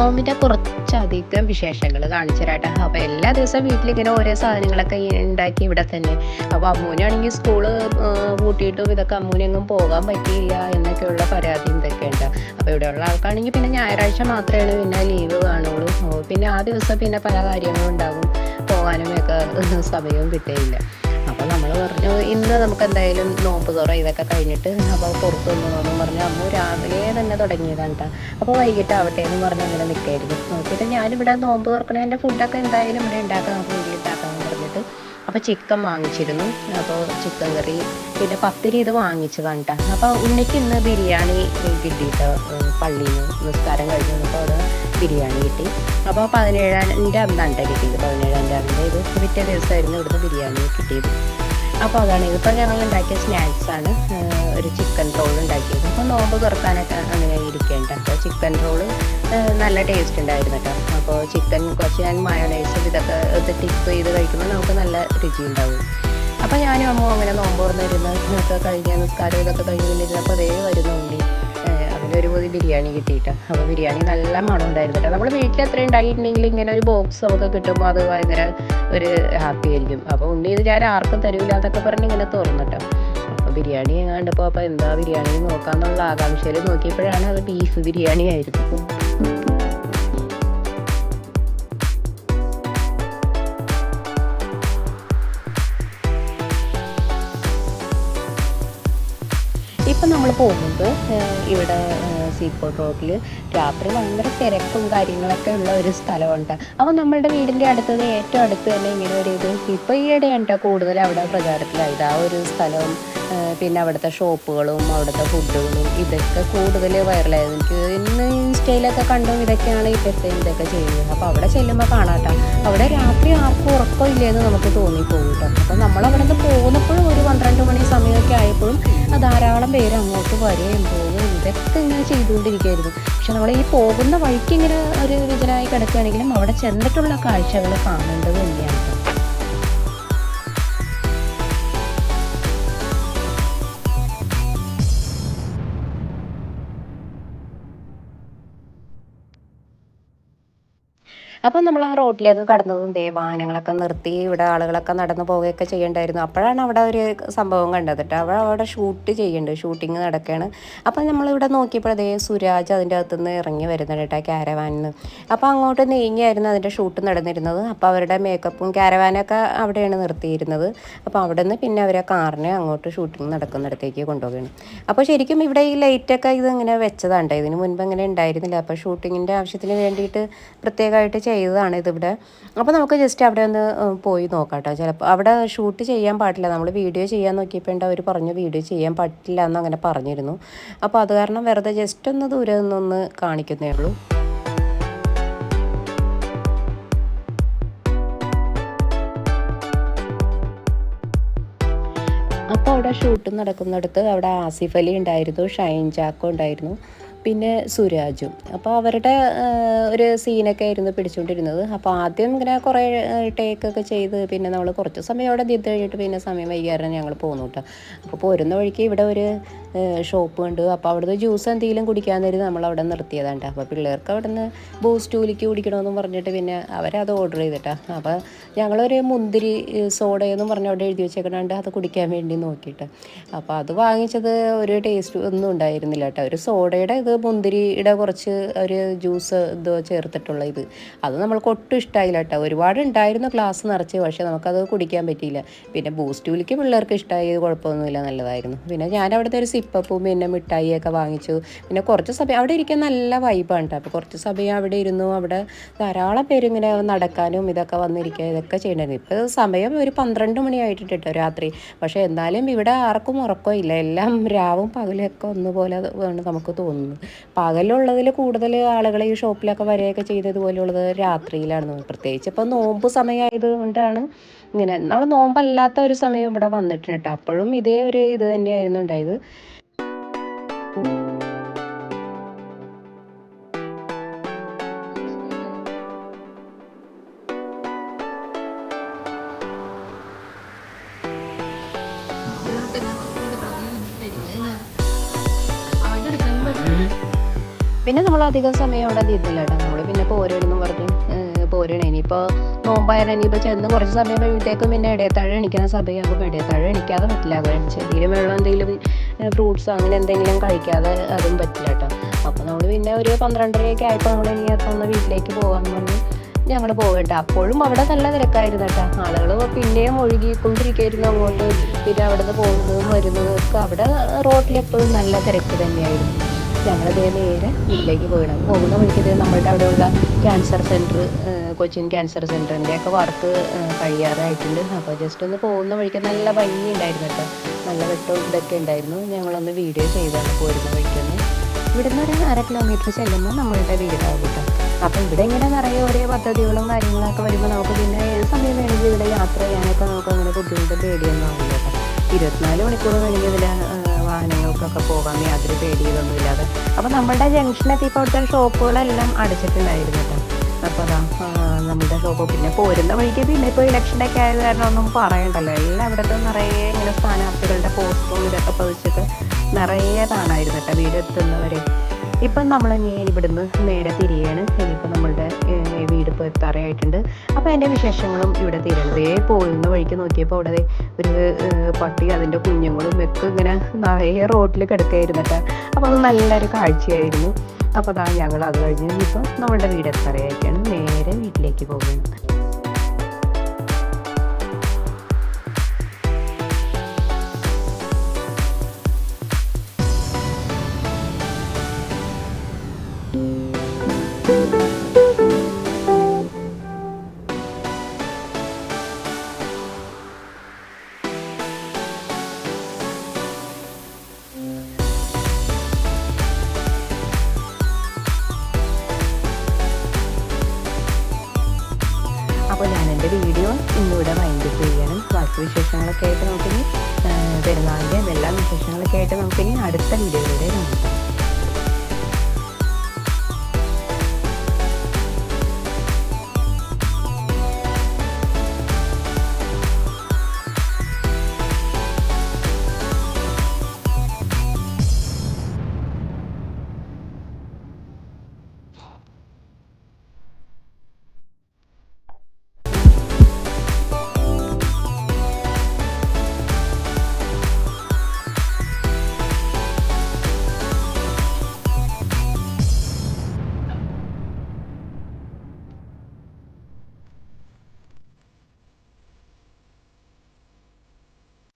നോമ്പിന്റെ കുറച്ചധികം വിശേഷങ്ങൾ കാണിച്ചു തരാട്ടെ അപ്പോൾ എല്ലാ ദിവസവും വീട്ടിലിങ്ങനെ ഓരോ സാധനങ്ങളൊക്കെ ഉണ്ടാക്കി ഇവിടെ തന്നെ. അപ്പോൾ അമ്മൂനാണെങ്കിൽ സ്കൂൾ പൂട്ടിയിട്ടും ഇതൊക്കെ അമ്മൂനെങ്ങും പോകാൻ പറ്റിയില്ല എന്നൊക്കെയുള്ള പരാതി ഇതൊക്കെ ഉണ്ട് അപ്പോൾ ഇവിടെയുള്ള ആൾക്കാണെങ്കിൽ പിന്നെ ഞായറാഴ്ച മാത്രമേ പിന്നെ ലീവ് കാണുള്ളൂ. പിന്നെ ആ ദിവസം പിന്നെ പല കാര്യങ്ങളും ഉണ്ടാകും. പോകാനും ഒക്കെ സമയവും കിട്ടുകയില്ല അപ്പോൾ നമ്മൾ പറഞ്ഞു ഇന്ന് നമുക്ക് എന്തായാലും നോമ്പ് തുറ ഇതൊക്കെ കഴിഞ്ഞിട്ട് അപ്പോൾ പുറത്ത് നിന്നോന്നും പറഞ്ഞു. അമ്മ രാവിലെ തന്നെ തുടങ്ങിയതാണ് കേട്ടോ അപ്പോൾ വൈകിട്ട് ആവട്ടെ എന്ന് പറഞ്ഞ് അങ്ങനെ നിൽക്കായിരുന്നു നോക്കിയിട്ട് ഞാനിവിടെ നോമ്പ് തുറക്കണേ എന്റെ ഫുഡൊക്കെ എന്തായാലും ഇവിടെ ഉണ്ടാക്കാം നമുക്ക് വീട്ടിൽ ഉണ്ടാക്കാമെന്ന് പറഞ്ഞിട്ട് അപ്പോൾ ചിക്കൻ വാങ്ങിച്ചിരുന്നു. അപ്പോൾ ചിക്കൻ കറി പിന്നെ പത്തിരി ഇത് വാങ്ങിച്ചതാണ് കേട്ടോ അപ്പോൾ ഉണ്ണിക്ക് ഇന്ന് ബിരിയാണി കിട്ടിയിട്ട് പള്ളിയിൽ നിന്ന് നിസ്കാരം കഴിഞ്ഞ്. അപ്പോൾ അത് ബിരിയാണി കിട്ടി. അപ്പോൾ പതിനേഴാന്റെ അന്നാണ് ട്ടോ കിട്ടിയത്. പതിനേഴാം തീയതി ഇത് പിറ്റേ ദിവസമായിരുന്നു ഇവിടുന്ന് ബിരിയാണി കിട്ടിയത്. അപ്പോൾ അതാണ്. ഇതിപ്പോൾ ഞങ്ങൾ ഉണ്ടാക്കിയ സ്നാക്സ് ആണ്. ഒരു ചിക്കൻ റോൾ ഉണ്ടാക്കിയത്. അപ്പോൾ നോമ്പ് തുറക്കാനൊക്കെ അങ്ങനെ ഇരിക്കേണ്ട അപ്പോൾ ചിക്കൻ റോൾ നല്ല ടേസ്റ്റ് ഉണ്ടായിരുന്നു കേട്ടോ അപ്പോൾ ചിക്കൻ കുറച്ച് ഞാൻ മയോണൈസും ഇതൊക്കെ ടിപ്പ് ചെയ്ത് കഴിക്കുമ്പോൾ നമുക്ക് നല്ല രുചി ഉണ്ടാവും. അപ്പോൾ ഞാനും അമ്മ അങ്ങനെ നോമ്പ് തുറന്നിരുന്ന് ഇതൊക്കെ കഴിഞ്ഞ നിസ്കാരം ഇതൊക്കെ കഴിഞ്ഞിരുന്നപ്പോൾ അതേ വരുന്നുണ്ട്. ബിരിയാണി കിട്ടിയിട്ട്. അപ്പോൾ ബിരിയാണി നല്ല മണം ഉണ്ടായിരുന്നു കേട്ടോ. നമ്മൾ വീട്ടിൽ എത്ര ഉണ്ടായിട്ടുണ്ടെങ്കിൽ ഇങ്ങനെ ഒരു ബോക്സ് നമുക്ക് കിട്ടുമ്പോൾ അത് ഭയങ്കര ഒരു ഹാപ്പി ആയിരിക്കും. അപ്പോൾ ഉണ്ണി ഇത് ഞാൻ ആർക്കും തരൂല എന്നൊക്കെ പറഞ്ഞ് ഇങ്ങനെ തുറന്നിട്ടോ അപ്പോൾ ബിരിയാണി കണ്ടപ്പോൾ അപ്പോൾ എന്താ ബിരിയാണി നോക്കാമെന്നുള്ള ആകാംക്ഷയിൽ നോക്കിയപ്പോഴാണ് അത് ബീഫ് ബിരിയാണി ആയിരുന്നു. ഇപ്പം നമ്മൾ പോകുന്നത് ഇവിടെ സീപോർട്ട് റോഡിൽ രാത്രി ഭയങ്കര തിരക്കും കാര്യങ്ങളൊക്കെ ഉള്ള ഒരു സ്ഥലമുണ്ട്. അപ്പോൾ നമ്മളുടെ വീടിന്റെ അടുത്തത് ഏറ്റവും അടുത്ത് തന്നെ ഇങ്ങനെ ഒരു ഇത്. ഇപ്പോൾ ഈയിടെയാണ് കൂടുതൽ അവിടെ പ്രചാരത്തിലായത്. ആ ഒരു സ്ഥലവും പിന്നെ അവിടുത്തെ ഷോപ്പുകളും അവിടുത്തെ ഫുഡുകളും ഇതൊക്കെ കൂടുതൽ വൈറലായത് എനിക്ക് ഇന്ന് ഇൻസ്റ്റയിലൊക്കെ കണ്ടും ഇതൊക്കെയാണ് ഇപ്പോഴത്തെ ഇതൊക്കെ ചെയ്യുന്നത്. അപ്പോൾ അവിടെ ചെല്ലുമ്പോൾ കാണാട്ടോ. അവിടെ രാത്രി ആർക്കും ഉറക്കമില്ലെന്ന് നമുക്ക് തോന്നിപ്പോകും കേട്ടോ. അപ്പോൾ നമ്മൾ അവിടെ നിന്ന് പോകുന്നപ്പോഴും ഒരു പന്ത്രണ്ട് മണി സമയമൊക്കെ ആയപ്പോഴും ധാരാളം പേര് അങ്ങോട്ട് വരികയും പോകും ഇതൊക്കെ ഇങ്ങനെ ചെയ്തുകൊണ്ടിരിക്കുകയായിരുന്നു. പക്ഷെ നമ്മൾ ഈ പോകുന്ന വഴിക്ക് ഇങ്ങനെ ഒരു വിജനായി കിടക്കുകയാണെങ്കിലും അവിടെ ചെന്നിട്ടുള്ള കാഴ്ചകൾ കാണേണ്ടത് തന്നെയാണ്. അപ്പം നമ്മൾ ആ റോഡിലേക്ക് കടന്നതും ദേ വാഹനങ്ങളൊക്കെ നിർത്തി ഇവിടെ ആളുകളൊക്കെ നടന്നു പോവുകയൊക്കെ ചെയ്യണ്ടായിരുന്നു. അപ്പോഴാണ് അവിടെ ഒരു സംഭവം കണ്ടത് കേട്ടോ. അവിടെ അവിടെ ഷൂട്ട് ചെയ്യുന്നുണ്ട്. ഷൂട്ടിങ് നടക്കുകയാണ് അപ്പം നമ്മളിവിടെ നോക്കിയപ്പോൾ അതേ സുരാജ് അതിന്റെ അകത്തുനിന്ന് ഇറങ്ങി വരുന്നുണ്ട് കേട്ടോ ക്യാരവാനിൽ നിന്ന് അപ്പോൾ അങ്ങോട്ട് നീങ്ങിയായിരുന്നു അതിന്റെ ഷൂട്ട് നടന്നിരുന്നത്. അപ്പോൾ അവരുടെ മേക്കപ്പും ക്യാരവാനൊക്കെ അവിടെയാണ് നിർത്തിയിരുന്നത്. അപ്പോൾ അവിടെ നിന്ന് പിന്നെ അവരെ കാറിനെ അങ്ങോട്ട് ഷൂട്ടിങ് നടക്കുന്നിടത്തേക്ക് കൊണ്ടുപോവുകയാണ്. അപ്പോൾ ശരിക്കും ഇവിടെ ഈ ലൈറ്റൊക്കെ ഇത് ഇങ്ങനെ വെച്ചതാണ് ഇതിന് മുൻപ് ഇങ്ങനെ ഉണ്ടായിരുന്നില്ല. അപ്പോൾ ഷൂട്ടിങ്ങിന്റെ ആവശ്യത്തിന് വേണ്ടിയിട്ട് പ്രത്യേകമായിട്ട് ചെയ്തതാണ് ഇതിവിടെ. അപ്പോൾ നമുക്ക് ജസ്റ്റ് അവിടെ ഒന്ന് പോയി നോക്കാം കേട്ടോ ചിലപ്പോൾ അവിടെ ഷൂട്ട് ചെയ്യാൻ പാടില്ല. നമ്മൾ വീഡിയോ ചെയ്യാൻ നോക്കിയപ്പോൾ ഉണ്ട് അവർ പറഞ്ഞു വീഡിയോ ചെയ്യാൻ പറ്റില്ല എന്ന് അങ്ങനെ പറഞ്ഞിരുന്നു. അപ്പോൾ അത് കാരണം വെറുതെ ജസ്റ്റ് ഒന്ന് ദൂരെ നിന്നൊന്ന് കാണിക്കുന്നേ ഉള്ളൂ. അപ്പോൾ അവിടെ ഷൂട്ട് നടക്കുന്നിടത്ത് അവിടെ ആസിഫ് അലി ഉണ്ടായിരുന്നു ഷൈൻ ചാക്കോ ഉണ്ടായിരുന്നു. പിന്നെ സുരാജും. അപ്പോൾ അവരുടെ ഒരു സീനൊക്കെ ആയിരുന്നു പിടിച്ചുകൊണ്ടിരുന്നത് അപ്പോൾ ആദ്യം ഇങ്ങനെ കുറേ ടേക്കൊക്കെ ചെയ്ത് പിന്നെ നമ്മൾ കുറച്ച് സമയം അവിടെ നിന്ന് കഴിഞ്ഞിട്ട് പിന്നെ സമയം വൈകാരണം ഞങ്ങൾ പോന്നു കേട്ടോ അപ്പോൾ പോരുന്ന വഴിക്ക് ഇവിടെ ഒരു ഷോപ്പ് ഉണ്ട്. അപ്പോൾ അവിടുന്ന് ജ്യൂസ് എന്തെങ്കിലും കുടിക്കാൻ നേരം നമ്മൾ അവിടെ നിർത്തിയതാണ് അപ്പോൾ പിള്ളേർക്ക് അവിടെ നിന്ന് ബൂസ്റ്റ് ഉലിക്ക് കുടിക്കണമെന്ന് പറഞ്ഞിട്ട് പിന്നെ അവരത് ഓർഡർ ചെയ്തിട്ടാണ് അപ്പോൾ ഞങ്ങളൊരു മുന്തിരി സോഡയെന്ന് പറഞ്ഞ് അവിടെ എഴുതി വെച്ചേക്കണണ്ട്. അത് കുടിക്കാൻ വേണ്ടി നോക്കിയിട്ട്. അപ്പോൾ അത് വാങ്ങിച്ചത് ഒരു ടേസ്റ്റ് ഒന്നും ഉണ്ടായിരുന്നില്ല കേട്ടോ ഒരു സോഡയുടെ ഇത് മുന്തിരിയുടെ കുറച്ച് ഒരു ജ്യൂസ് ഇതോ ചേർത്തിട്ടുള്ള ഇത്. അത് നമ്മൾക്ക് ഒട്ടും ഇഷ്ടമായില്ല കേട്ടോ. ഒരുപാട് ഉണ്ടായിരുന്നു ഗ്ലാസ് നിറച്ച് പക്ഷേ നമുക്കത് കുടിക്കാൻ പറ്റിയില്ല. പിന്നെ ബൂസ്റ്റ് ഉലിക്ക് പിള്ളേർക്ക് ഇഷ്ടമായി കുഴപ്പമൊന്നുമില്ല നല്ലതായിരുന്നു. പിന്നെ ഞാൻ അവിടുത്തെ ഒരു സിപ്പപ്പും പിന്നെ മിഠായിയൊക്കെ വാങ്ങിച്ചു. പിന്നെ കുറച്ച് സമയം അവിടെ ഇരിക്കാൻ നല്ല വൈബാണ് കേട്ടോ. അപ്പോൾ കുറച്ച് സമയം അവിടെ ഇരുന്നു അവിടെ ധാരാളം പേര് ഇങ്ങനെ നടക്കാനും ഇതൊക്കെ വന്നിരിക്കുക ഇതൊക്കെ ചെയ്യണ്ടായിരുന്നു ഇപ്പോൾ സമയം ഒരു പന്ത്രണ്ട് മണിയായിട്ടുണ്ട് കേട്ടോ രാത്രി. പക്ഷേ എന്നാലും ഇവിടെ ആർക്കും ഉറക്കമില്ല. എല്ലാം രാവും പകലൊക്കെ ഒന്നുപോലെ നമുക്ക് തോന്നുന്നത്. പകലുള്ളതിൽ കൂടുതൽ ആളുകൾ ഈ ഷോപ്പിലൊക്കെ വരികയൊക്കെ ചെയ്തതുപോലെയുള്ളത് രാത്രിയിലാണ്. പ്രത്യേകിച്ച് ഇപ്പോൾ നോമ്പ് സമയമായത് കൊണ്ടാണ് ഇങ്ങനെ. നമ്മൾ നോമ്പല്ലാത്ത ഒരു സമയം ഇവിടെ വന്നിട്ടുണ്ട് കേട്ടോ. അപ്പോഴും ഇതേ ഒരു ഇത് തന്നെയായിരുന്നു ഉണ്ടായത്. പിന്നെ നമ്മൾ അധികം സമയം അവിടെ നിന്നില്ല കേട്ടോ. നമ്മൾ പിന്നെ പോരുമെന്ന് പറഞ്ഞു പോരണ ഇനിയിപ്പോൾ നോമ്പായാലും ഇനിയിപ്പോൾ ചെന്ന് കുറച്ച് സമയം കഴിയുമ്പോഴത്തേക്കും പിന്നെ ഇടയത്താഴം എണിക്കുന്ന സമയമാകുമ്പോൾ ഇടയത്താഴം എണിക്കാതെ പറ്റില്ല. കാരണം ചെടിയിലും വെള്ളം എന്തെങ്കിലും ഫ്രൂട്ട്സ് അങ്ങനെ എന്തെങ്കിലും കഴിക്കാതെ അതും പറ്റില്ല കേട്ടോ. അപ്പോൾ നമ്മൾ പിന്നെ ഒരു പന്ത്രണ്ടരയൊക്കെ ആയപ്പോൾ നമ്മൾ ഇനി ഒന്ന് വീട്ടിലേക്ക് പോകാമെന്ന് പറഞ്ഞു ഞങ്ങൾ പോകട്ടെ അപ്പോഴും അവിടെ നല്ല തിരക്കായിരുന്നു കേട്ടോ. ആളുകൾ പിന്നെയും ഒഴുകിക്കൊണ്ടിരിക്കുകയായിരുന്നു അങ്ങോട്ട്. പിന്നെ അവിടെ നിന്ന് പോകുന്നതും വരുന്നതും ഒക്കെ അവിടെ റോട്ടിലെപ്പോഴും നല്ല തിരക്ക് തന്നെയായിരുന്നു. ഞങ്ങളിതേ നേരെ വീട്ടിലേക്ക് പോയിടാം പോകുന്ന വഴിക്ക് നമ്മളുടെ അവിടെയുള്ള ക്യാൻസർ സെന്റർ കൊച്ചിൻ ക്യാൻസർ സെന്ററിന്റെ ഒക്കെ വർക്ക് കഴിയാറായിട്ടുണ്ട്. അപ്പോൾ ജസ്റ്റ് ഒന്ന് പോകുന്ന വഴിക്ക് നല്ല ഭംഗി ഉണ്ടായിരുന്നു കേട്ടോ. നല്ല വെട്ടവും ഇതൊക്കെ ഉണ്ടായിരുന്നു. ഞങ്ങളൊന്ന് വീഡിയോ ചെയ്താണ് പോരുന്ന വഴിക്കൊന്ന്. ഇവിടുന്ന് ഒരു അര കിലോമീറ്റർ ചെല്ലുമ്പോൾ നമ്മളുടെ വീടാവും കേട്ടോ. അപ്പോൾ ഇവിടെ ഇങ്ങനെ നിറയെ ഓരോ പദ്ധതികളും കാര്യങ്ങളൊക്കെ വരുമ്പോൾ നമുക്ക് പിന്നെ സമയം വേണമെങ്കിൽ ഇവിടെ യാത്ര ചെയ്യാനൊക്കെ നമുക്ക് അങ്ങനെ ബുദ്ധിമുട്ട് പേടിയൊന്നും കേട്ടോ. ഇരുപത്തിനാല് മണിക്കൂർ കഴിഞ്ഞ് ഇതിൽ വാഹനങ്ങൾക്കൊക്കെ പോകാൻ യാതൊരു പേടിയിലൊന്നും ഇല്ലാതെ അപ്പോൾ നമ്മുടെ ജംഗ്ഷനെത്തിയപ്പോൾ അവിടുത്തെ ഷോപ്പുകളെല്ലാം അടച്ചിട്ടുണ്ടായിരുന്നു അപ്പോൾ അതാ നമ്മുടെ ഷോപ്പ്. പിന്നെ പോരുന്ന വഴിക്ക് പിന്നെ ഇപ്പോൾ ഇലക്ഷനൊക്കെ ആയത് കാരണം ഒന്നും പറയണ്ടല്ലോ. എല്ലായിടത്തും നിറയെ ഇങ്ങനെ സ്ഥാനാർത്ഥികളുടെ പോസ്റ്ററും ഇതൊക്കെ പതിച്ചിട്ട് നിറയെ കാണായിരുന്നു കേട്ടോ വീട് എത്തുന്നവരെ. ഇപ്പം നമ്മൾ ഇവിടുന്ന് നേരെ തിരിയാണ്. ഇനിയിപ്പോൾ നമ്മളുടെ വീട് ഇപ്പോൾ എത്താറായിട്ടുണ്ട് അപ്പോൾ എന്റെ വിശേഷങ്ങളും ഇവിടെ തീരണത് ഏ പോകുന്ന വഴിക്ക് നോക്കിയപ്പോൾ അവിടെ ഒരു പട്ടി അതിന്റെ കുഞ്ഞുങ്ങളും ഒക്കെ ഇങ്ങനെ നിറയെ റോഡിൽ കിടക്കുകയായിരുന്നു അപ്പോൾ അത് നല്ലൊരു കാഴ്ചയായിരുന്നു. അപ്പോൾ അതാ ഞങ്ങൾ അത് കഴിഞ്ഞ് ഇപ്പോൾ നമ്മളുടെ വീട് എത്താറായിട്ടാണ് നേരെ വീട്ടിലേക്ക് പോകുന്നത്. വിശേഷങ്ങളൊക്കെ ആയിട്ട് നമുക്കിനി ആ, പെരുന്നാളിന്റെ എല്ലാ വിശേഷങ്ങളൊക്കെ ആയിട്ട് നമുക്കിനി അടുത്ത വീഡിയോയിലൂടെ